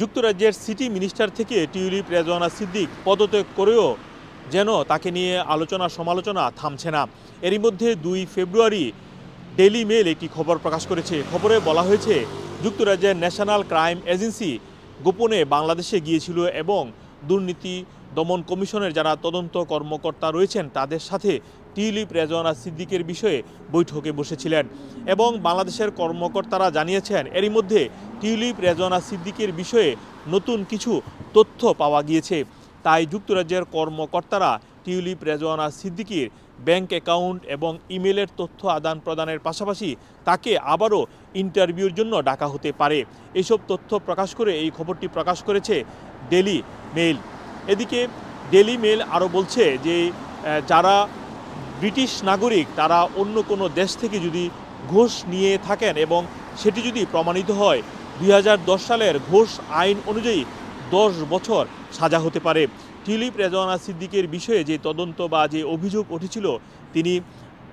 যুক্তরাজ্যের city minister থেকে টিউলিপ, রেজওয়ানা সিদ্দিক পদত্যাগ করেও যেন তাকে নিয়ে আলোচনা সমালোচনা থামছে না। এরই মধ্যে দুই ফেব্রুয়ারি ডেলি মেল একটি খবর প্রকাশ করেছে। খবরে বলা হয়েছে, যুক্তরাজ্যের ন্যাশনাল ক্রাইম এজেন্সি গোপনে বাংলাদেশে গিয়েছিল এবং দুর্নীতি দমন কমিশনের যারা তদন্ত কর্মকর্তা রয়েছেন, তাদের সাথে টিউলিপ, রেজওয়ানা সিদ্দিকের বিষয়ে বৈঠকে বসেছিলেন এবং বাংলাদেশের কর্মকর্তারা জানিয়েছেন, এরই মধ্যে টিউলিপ, রেজওয়ানা সিদ্দিকের বিষয়ে নতুন কিছু তথ্য পাওয়া গিয়েছে। তাই যুক্তরাজ্যের কর্মকর্তারা টিউলিপ, রেজওয়ানা সিদ্দিকির ব্যাংক অ্যাকাউন্ট এবং ইমেলের তথ্য আদান প্রদানের পাশাপাশি তাকে আবারও ইন্টারভিউর জন্য ডাকা হতে পারে। এসব তথ্য প্রকাশ করে এই খবরটি প্রকাশ করেছে ডেলি মেইল। এদিকে ডেলি মেল আরও বলছে যে যারা ব্রিটিশ নাগরিক, তারা অন্য কোনো দেশ থেকে যদি ঘুষ নিয়ে থাকেন এবং সেটি যদি প্রমাণিত হয় দুই হাজার দশ সালের ঘোষ আইন অনুযায়ী দশ বছর সাজা হতে পারে। টিলিপ রেজওয়ানা সিদ্দিকের বিষয়ে যে তদন্ত বা যে অভিযোগ উঠেছিল, তিনি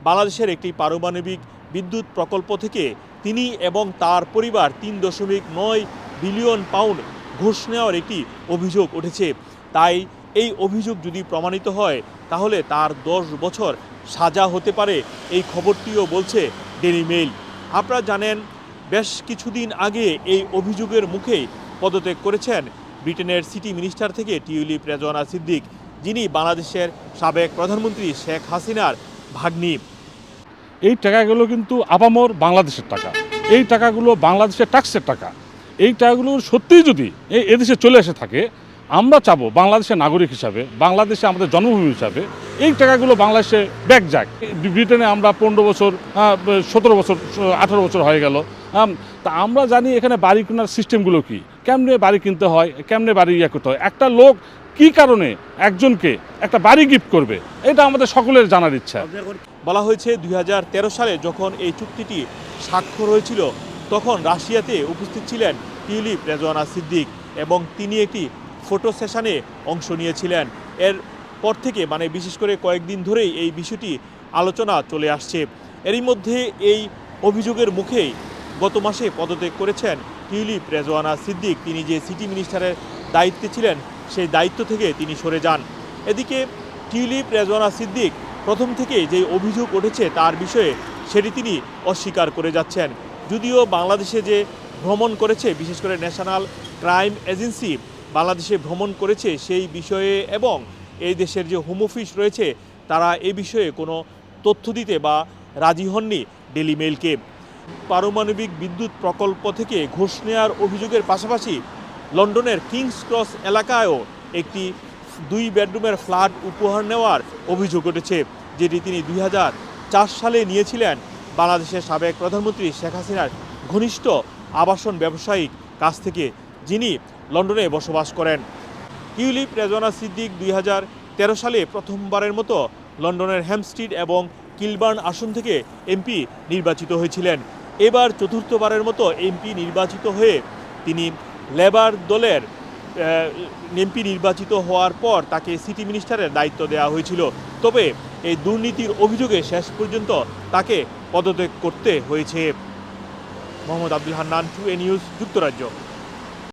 বাংলাদেশের একটি পারমাণবিক বিদ্যুৎ প্রকল্প থেকে তিনি এবং তার পরিবার তিন দশমিক নয় বিলিয়ন পাউন্ড ঘুষ নেওয়ার একটি অভিযোগ উঠেছে। তাই এই অভিযোগ যদি প্রমাণিত হয়, তাহলে তার দশ বছর সাজা হতে পারে, এই খবরটিও বলছে ডেলি মেইল আপনারা জানেন বেশ কিছুদিন আগে এই অভিযোগের মুখেই পদত্যাগ করেছেন ব্রিটেনের সিটি মিনিস্টার থেকে টিউলিপ রেজওয়ানা সিদ্দিক, যিনি বাংলাদেশের সাবেক প্রধানমন্ত্রী শেখ হাসিনার ভাগ্নি। এই টাকাগুলো কিন্তু আপামর বাংলাদেশের টাকা, এই টাকাগুলো বাংলাদেশের ট্যাক্সের টাকা। এই টাকাগুলো সত্যিই যদি এই এদেশে চলে এসে থাকে, আমরা চাবো বাংলাদেশের নাগরিক হিসাবে, বাংলাদেশে আমাদের জন্মভূমি হিসাবে, এই টাকাগুলো বাংলাদেশে ব্যাক যাক। ব্রিটেনে আমরা পনেরো বছর সতেরো বছর, আঠারো বছর হয়ে গেল। তা আমরা জানি এখানে বাড়ি কেনার সিস্টেমগুলো কি? কেমনে বাড়ি কিনতে হয়? কেমনে বাড়ি ইয়ে করতে হয়? একটা লোক কি কারণে একজনকে একটা বাড়ি গিফট করবে? এটা আমাদের সকলের জানার ইচ্ছা। বলা হয়েছে দুই হাজার তেরো সালে যখন এই চুক্তিটি স্বাক্ষর হয়েছিল, তখন রাশিয়াতে উপস্থিত ছিলেন টিউলিপ রেজওয়ানা সিদ্দিক এবং তিনি একটি ফটো সেশনে অংশ নিয়েছিলেন। এর পর থেকে মানে বিশেষ করে কয়েকদিন ধরেই এই বিষয়টি আলোচনা চলে আসছে। এরই মধ্যে এই অভিযোগের মুখেই গত মাসে পদত্যাগ করেছেন টিউলিপ, রেজওয়ানা সিদ্দিক। তিনি যে সিটি মিনিস্টারের দায়িত্বে ছিলেন, সেই দায়িত্ব থেকে তিনি সরে যান। এদিকে টিউলিপ, রেজওয়ানা সিদ্দিক প্রথম থেকেই যে অভিযোগ উঠেছে তার বিষয়ে সেটি তিনি অস্বীকার করে যাচ্ছেন। যদিও বাংলাদেশে যে ভ্রমণ করেছে, বিশেষ করে ন্যাশনাল ক্রাইম এজেন্সি বাংলাদেশে ভ্রমণ করেছে সেই বিষয়ে এবং এই দেশের যে হোম অফিস রয়েছে, তারা এ বিষয়ে কোনো তথ্য দিতে বা রাজি হননি ডেলি মেইলকে। পারমাণবিক বিদ্যুৎ প্রকল্প থেকে ঘুষ নেওয়ার অভিযোগের পাশাপাশি লন্ডনের কিংস ক্রস এলাকায়ও একটি দুই বেডরুমের ফ্ল্যাট উপহার নেওয়ার অভিযোগ উঠেছে, যেটি তিনি দুই সালে নিয়েছিলেন। বাংলাদেশের সাবেক প্রধানমন্ত্রী শেখ হাসিনার ঘনিষ্ঠ আবাসন ব্যবসায়িক কাছ থেকে, যিনি লন্ডনে বসবাস করেন। টিউলিপ রেজওয়ানা সিদ্দিক দুই হাজার তেরো সালে প্রথমবারের মতো লন্ডনের হ্যামস্ট্রিট এবং কিলবার্ন আসন থেকে এমপি নির্বাচিত হয়েছিলেন। এবার চতুর্থবারের মতো এমপি নির্বাচিত হয়ে তিনি লেবার দলের এমপি নির্বাচিত হওয়ার পর তাকে সিটি মিনিস্টারের দায়িত্ব দেওয়া হয়েছিল। তবে এই দুর্নীতির অভিযোগে শেষ পর্যন্ত তাকে পদত্যাগ করতে হয়েছে। Mohammad Abdul Hannan, two A news, যুক্তরাজ্য।